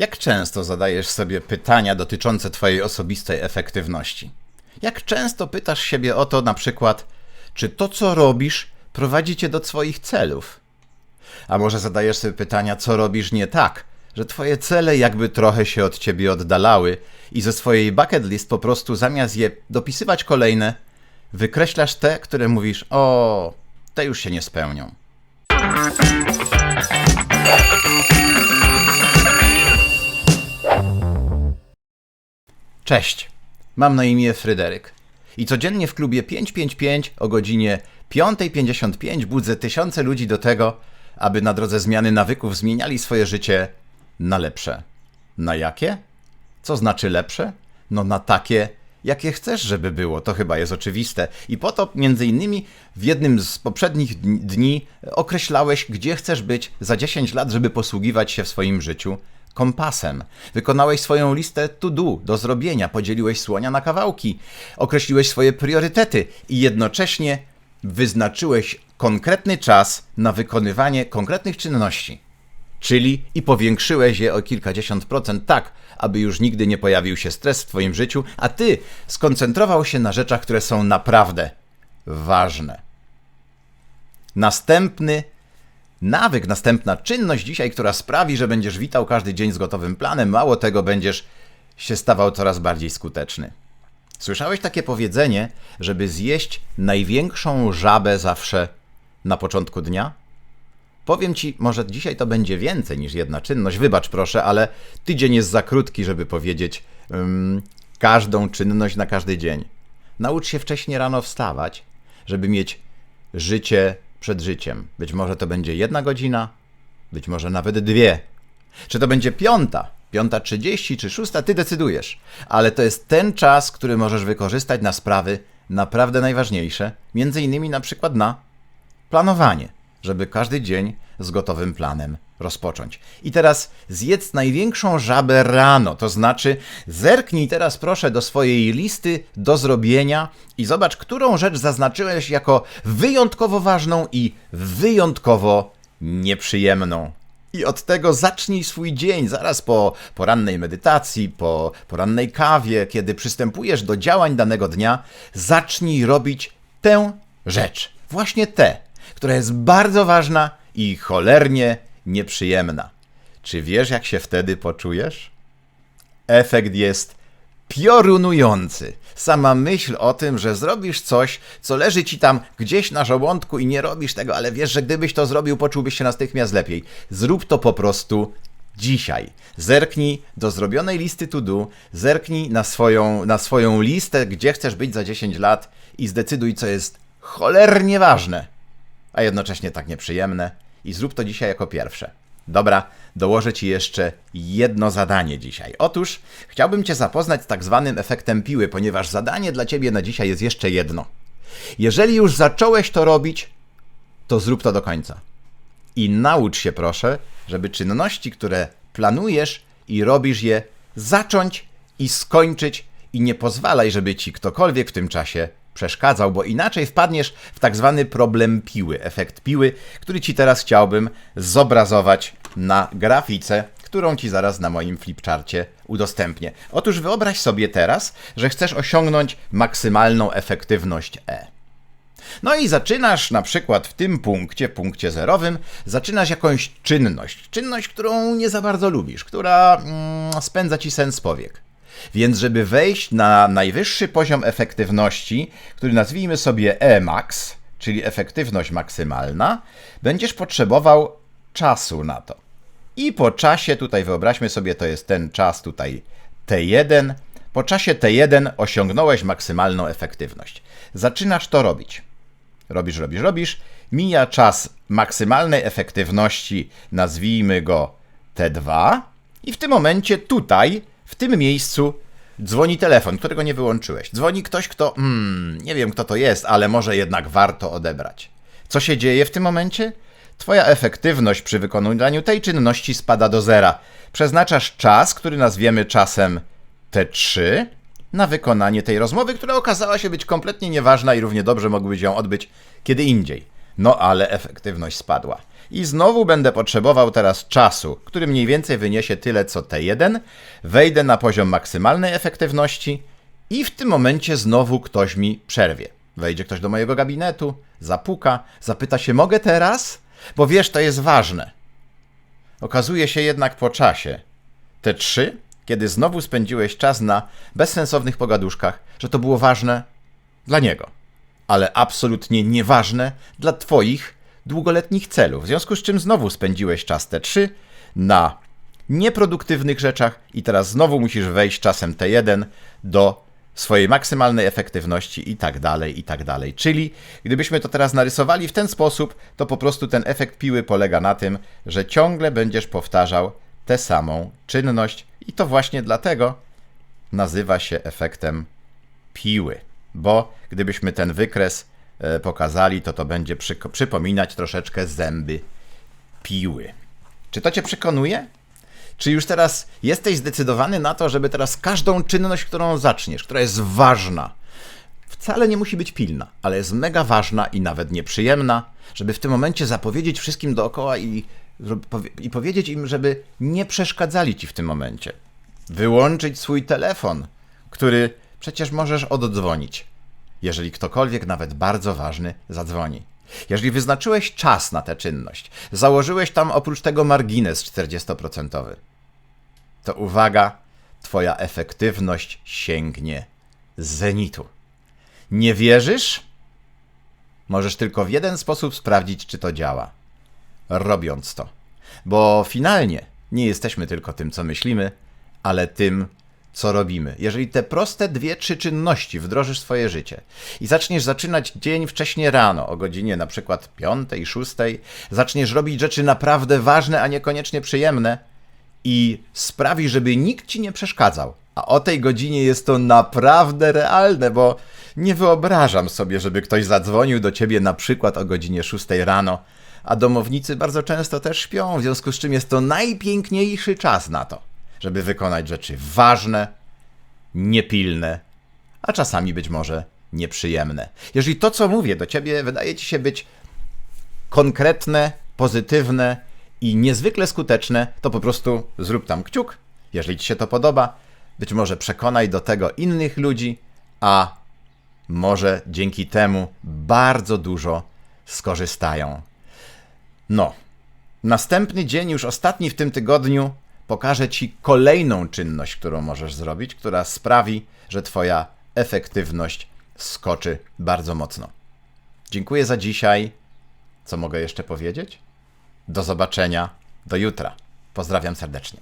Jak często zadajesz sobie pytania dotyczące Twojej osobistej efektywności? Jak często pytasz siebie o to, na przykład, czy to, co robisz, prowadzi Cię do Twoich celów? A może zadajesz sobie pytania, co robisz nie tak, że Twoje cele jakby trochę się od Ciebie oddalały i ze swojej bucket list po prostu zamiast je dopisywać kolejne, wykreślasz te, które mówisz, o, te już się nie spełnią. Cześć, mam na imię Fryderyk i codziennie w klubie 555 o godzinie 5.55 budzę tysiące ludzi do tego, aby na drodze zmiany nawyków zmieniali swoje życie na lepsze. Na jakie? Co znaczy lepsze? No na takie, jakie chcesz, żeby było. To chyba jest oczywiste. I po to, między innymi, w jednym z poprzednich dni- określałeś, gdzie chcesz być za 10 lat, żeby posługiwać się w swoim życiu kompasem. Wykonałeś swoją listę to do, do zrobienia, podzieliłeś słonia na kawałki, określiłeś swoje priorytety i jednocześnie wyznaczyłeś konkretny czas na wykonywanie konkretnych czynności. Czyli i powiększyłeś je o kilkadziesiąt procent tak, aby już nigdy nie pojawił się stres w Twoim życiu, a Ty skoncentrował się na rzeczach, które są naprawdę ważne. Następny nawyk, następna czynność dzisiaj, która sprawi, że będziesz witał każdy dzień z gotowym planem, mało tego, będziesz się stawał coraz bardziej skuteczny. Słyszałeś takie powiedzenie, żeby zjeść największą żabę zawsze na początku dnia? Powiem ci, może dzisiaj to będzie więcej niż jedna czynność. Wybacz proszę, ale tydzień jest za krótki, żeby powiedzieć ym, każdą czynność na każdy dzień. Naucz się wcześniej rano wstawać, żeby mieć życie przed życiem. Być może to będzie jedna godzina, być może nawet dwie. Czy to będzie piąta, piąta trzydzieści czy szósta, ty decydujesz. Ale to jest ten czas, który możesz wykorzystać na sprawy naprawdę najważniejsze, między innymi na przykład na planowanie, żeby każdy dzień z gotowym planem rozpocząć. I teraz zjedz największą żabę rano, to znaczy zerknij teraz proszę do swojej listy do zrobienia i zobacz, którą rzecz zaznaczyłeś jako wyjątkowo ważną i wyjątkowo nieprzyjemną. I od tego zacznij swój dzień, zaraz po porannej medytacji, po porannej kawie, kiedy przystępujesz do działań danego dnia, zacznij robić tę rzecz. Właśnie tę, która jest bardzo ważna i cholernie nieprzyjemna. Czy wiesz, jak się wtedy poczujesz? Efekt jest piorunujący. Sama myśl o tym, że zrobisz coś, co leży ci tam gdzieś na żołądku i nie robisz tego, ale wiesz, że gdybyś to zrobił, poczułbyś się natychmiast lepiej. Zrób to po prostu dzisiaj. Zerknij do zrobionej listy to do, zerknij na swoją, na swoją listę, gdzie chcesz być za 10 lat i zdecyduj, co jest cholernie ważne, a jednocześnie tak nieprzyjemne i zrób to dzisiaj jako pierwsze. Dobra, dołożę Ci jeszcze jedno zadanie dzisiaj. Otóż chciałbym Cię zapoznać z tak zwanym efektem piły, ponieważ zadanie dla Ciebie na dzisiaj jest jeszcze jedno. Jeżeli już zacząłeś to robić, to zrób to do końca. I naucz się proszę, żeby czynności, które planujesz i robisz je, zacząć i skończyć i nie pozwalaj, żeby ci ktokolwiek w tym czasie przeszkadzał, bo inaczej wpadniesz w tak zwany problem piły, efekt piły, który ci teraz chciałbym zobrazować na grafice, którą ci zaraz na moim flipcharcie udostępnię. Otóż wyobraź sobie teraz, że chcesz osiągnąć maksymalną efektywność E. No i zaczynasz na przykład w tym punkcie, punkcie zerowym, zaczynasz jakąś czynność. Czynność, którą nie za bardzo lubisz, która mm, spędza ci sens powiek. Więc żeby wejść na najwyższy poziom efektywności, który nazwijmy sobie Emax, czyli efektywność maksymalna, będziesz potrzebował czasu na to. I po czasie, tutaj wyobraźmy sobie, to jest ten czas tutaj T1. Po czasie T1 osiągnąłeś maksymalną efektywność. Zaczynasz to robić. Robisz, robisz, robisz. Mija czas maksymalnej efektywności, nazwijmy go T2. I w tym momencie tutaj, w tym miejscu, dzwoni telefon, którego nie wyłączyłeś. Dzwoni ktoś, kto, hmm, nie wiem kto to jest, ale może jednak warto odebrać. Co się dzieje w tym momencie? Twoja efektywność przy wykonywaniu tej czynności spada do zera. Przeznaczasz czas, który nazwiemy czasem T3, na wykonanie tej rozmowy, która okazała się być kompletnie nieważna i równie dobrze mogłybyś ją odbyć kiedy indziej. No ale efektywność spadła. i znowu będę potrzebował teraz czasu, który mniej więcej wyniesie tyle co T1, wejdę na poziom maksymalnej efektywności i w tym momencie znowu ktoś mi przerwie. Wejdzie ktoś do mojego gabinetu, zapuka, zapyta się, mogę teraz? Bo wiesz, to jest ważne. Okazuje się jednak po czasie, te trzy, kiedy znowu spędziłeś czas na bezsensownych pogaduszkach, że to było ważne dla niego, ale absolutnie nieważne dla Twoich długoletnich celów. W związku z czym znowu spędziłeś czas te trzy na nieproduktywnych rzeczach i teraz znowu musisz wejść czasem T1 do swojej maksymalnej efektywności i tak dalej, i tak dalej. Czyli gdybyśmy to teraz narysowali w ten sposób, to po prostu ten efekt piły polega na tym, że ciągle będziesz powtarzał tę samą czynność i to właśnie dlatego nazywa się efektem piły. Bo gdybyśmy ten wykres e, pokazali, to to będzie przypominać troszeczkę zęby piły. Czy to cię przekonuje? Czy już teraz jesteś zdecydowany na to, żeby teraz każdą czynność, którą zaczniesz, która jest ważna, wcale nie musi być pilna, ale jest mega ważna i nawet nieprzyjemna, żeby w tym momencie zapowiedzieć wszystkim dookoła i, i powiedzieć im, żeby nie przeszkadzali ci w tym momencie. Wyłączyć swój telefon, który przecież możesz oddzwonić, jeżeli ktokolwiek, nawet bardzo ważny, zadzwoni. Jeżeli wyznaczyłeś czas na tę czynność, założyłeś tam oprócz tego margines 40%, to uwaga, Twoja efektywność sięgnie zenitu. Nie wierzysz? Możesz tylko w jeden sposób sprawdzić, czy to działa. Robiąc to. Bo finalnie nie jesteśmy tylko tym, co myślimy, ale tym, co robimy. Jeżeli te proste dwie, trzy czynności wdrożysz swoje życie i zaczniesz zaczynać dzień wcześnie rano, o godzinie na przykład 5, 6, zaczniesz robić rzeczy naprawdę ważne, a niekoniecznie przyjemne i sprawi, żeby nikt ci nie przeszkadzał. A o tej godzinie jest to naprawdę realne, bo nie wyobrażam sobie, żeby ktoś zadzwonił do ciebie na przykład o godzinie 6 rano, a domownicy bardzo często też śpią, w związku z czym jest to najpiękniejszy czas na to żeby wykonać rzeczy ważne, niepilne, a czasami być może nieprzyjemne. Jeżeli to, co mówię do ciebie, wydaje ci się być konkretne, pozytywne i niezwykle skuteczne, to po prostu zrób tam kciuk, jeżeli ci się to podoba. Być może przekonaj do tego innych ludzi, a może dzięki temu bardzo dużo skorzystają. No, następny dzień, już ostatni w tym tygodniu, pokażę Ci kolejną czynność, którą możesz zrobić, która sprawi, że Twoja efektywność skoczy bardzo mocno. Dziękuję za dzisiaj. Co mogę jeszcze powiedzieć? Do zobaczenia. Do jutra. Pozdrawiam serdecznie.